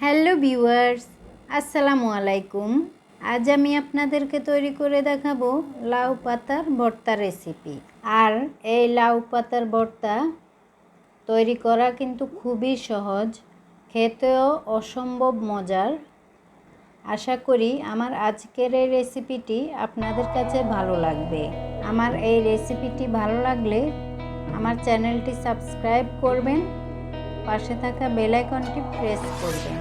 Hello viewers, আসসালামু আলাইকুম। আজ আমি আপনাদেরকে তৈরি করে দেখাবো লাউ পাতার ভর্তা রেসিপি। আর এই লাউ পাতার ভর্তা তৈরি করা কিন্তু খুবই সহজ, খেতেও অসম্ভব মজার। আশা করি আমার আজকের এই রেসিপিটি আপনাদের কাছে ভালো লাগবে। আমার এই রেসিপিটি ভালো লাগলে আমার চ্যানেলটি সাবস্ক্রাইব করবেন, পাশে থাকা বেল আইকনটি প্রেস করবেন।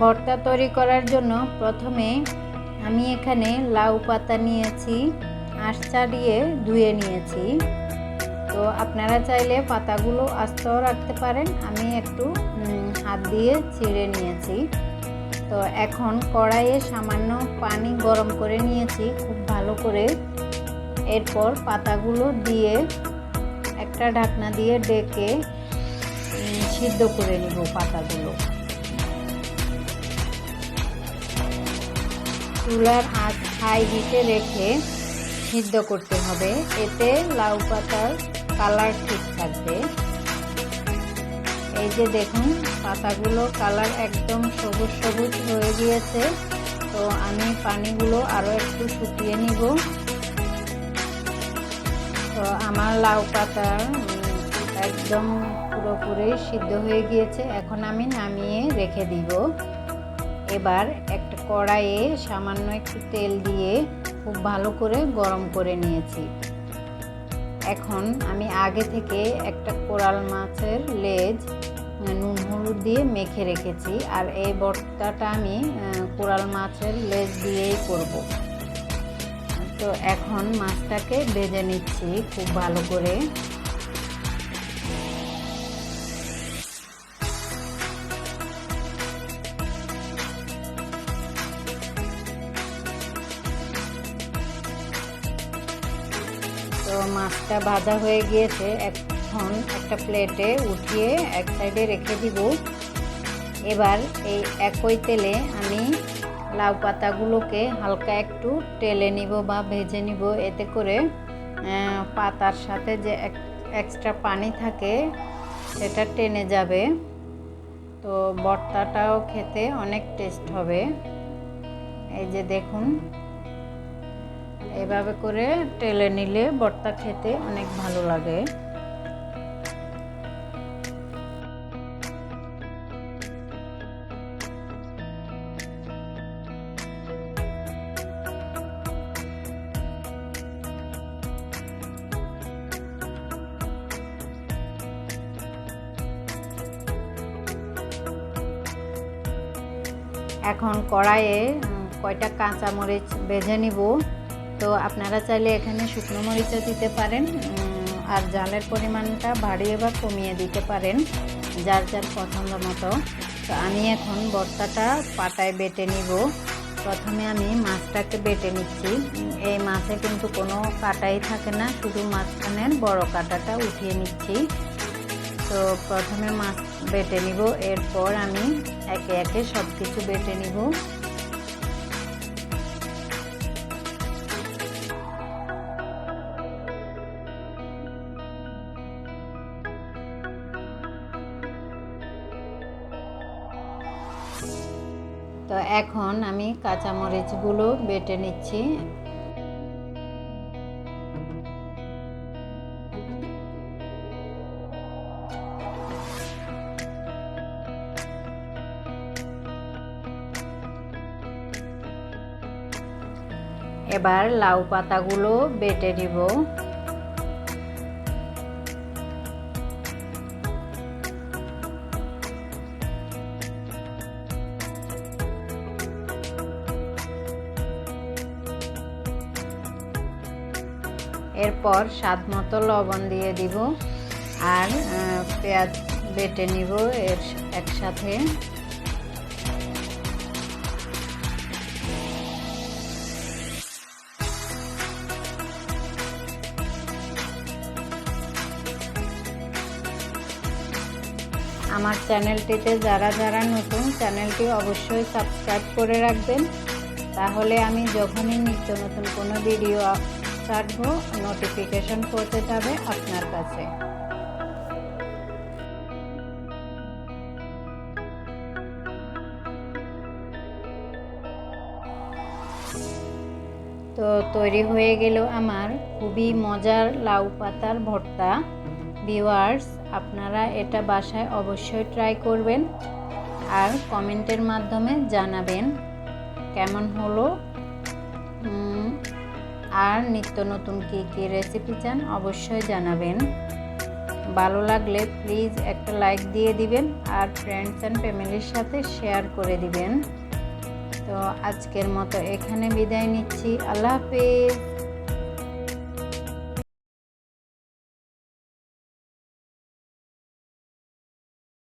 ভর্তা তৈরি করার জন্য প্রথমে আমি এখানে লাউ পাতা নিয়েছি, আঁশ ছাড়িয়ে ধুয়ে নিয়েছি। তো আপনারা চাইলে পাতাগুলো আস্তেও রাখতে পারেন, আমি একটু হাত দিয়ে ছিঁড়ে নিয়েছি। তো এখন কড়াইয়ে সামান্য পানি গরম করে নিয়েছি, খুব ভালো করে। এরপর পাতাগুলো দিয়ে একটা ঢাকনা দিয়ে ডেকে সিদ্ধ করে নিব পাতাগুলো। চুলার আঁচ হাই হিটে রেখে সিদ্ধ করতে হবে। এতে লাউ পাতার কালার ঠিক থাকবে। এই যে দেখুন, পাতাগুলো কালার একদম সবুজ সবুজ হয়ে গিয়েছে। তো আমি পানিগুলো আরও একটু শুকিয়ে নিব। তো আমার লাউ পাতা একদম পুরোপুরি সিদ্ধ হয়ে গিয়েছে। এখন আমি নামিয়ে রেখে দিব। এবার একটা কড়াইয়ে সামান্য একটু তেল দিয়ে খুব ভালো করে গরম করে নিয়েছি। এখন আমি আগে থেকে একটা কোরাল মাছের লেজ নুন হলুদ দিয়ে মেখে রেখেছি আর এই ভর্তাটা আমি কোরাল মাছের লেজ দিয়েই করব। তো এখন মাছটাকে ভেজে নিচ্ছি খুব ভালো করে। মাছটা ভাজা হয়ে গিয়েছে, এখন একটা প্লেটে উঠিয়ে এক সাইডে রেখে দিব। এবার এই একই তেলে আমি লাউ পাতাগুলোকে হালকা একটু টেলে নিব বা ভেজে নিব। এতে করে পাতার সাথে যে এক্সট্রা পানি থাকে, সেটা টেনে যাবে। তো ভর্তাটাও খেতে অনেক টেস্ট হবে। এই যে দেখুন এভাবে করে টেলে নিলে ভর্তা খেতে অনেক ভালো লাগে। এখন কড়াইয়ে কয়টা কাঁচামরিচ বেজে নিব। তো আপনারা চাইলে এখানে শুকনো মরিচও দিতে পারেন আর জালের পরিমাণটা বাড়িয়ে বা কমিয়ে দিতে পারেন, যার যার পছন্দ মতো। তো আমি এখন বর্তাটা পাটায় বেটে নিব। প্রথমে আমি মাছটাকে বেটে নিচ্ছি। এই মাছে কিন্তু কোনো কাটাই থাকে না, শুধু মাঝখানের বড় কাটাটা উঠিয়ে নিচ্ছি। তো প্রথমে মাছ বেটে নিব, এরপর আমি একে একে সব কিছু বেটে নিব। তো এখন আমি কাঁচামরিচগুলো বেটে নিচ্ছি। এবার লাউ পাতাগুলো বেটে নিব। এরপর স্বাদ মতো লবণ দিয়ে দিব আর পেঁয়াজ বেটে নিব এর একসাথে। আমার চ্যানেলটিতে যারা যারা নতুন, চ্যানেলটি অবশ্যই সাবস্ক্রাইব করে রাখবেন। তাহলে আমি যখনই নিত্য নতুন কোনো ভিডিও ছাড়বো নোটিফিকেশন করতে যাবে আপনার কাছে। তো তৈরি হয়ে গেল আমার খুবই মজার লাউ পাতার ভর্তা। ভিওয়ার্স আপনারা এটা বাসায় অবশ্যই ট্রাই করবেন আর কমেন্টের মাধ্যমে জানাবেন কেমন হলো আর নিত্য নতুন কী কী রেসিপি চান অবশ্যই জানাবেন। ভালো লাগলে প্লিজ একটা লাইক দিয়ে দিবেন আর ফ্রেন্ডস অ্যান্ড ফ্যামিলির সাথে শেয়ার করে দিবেন। তো আজকের মতো এখানে বিদায় নিচ্ছি। আল্লাহ হাফিজ।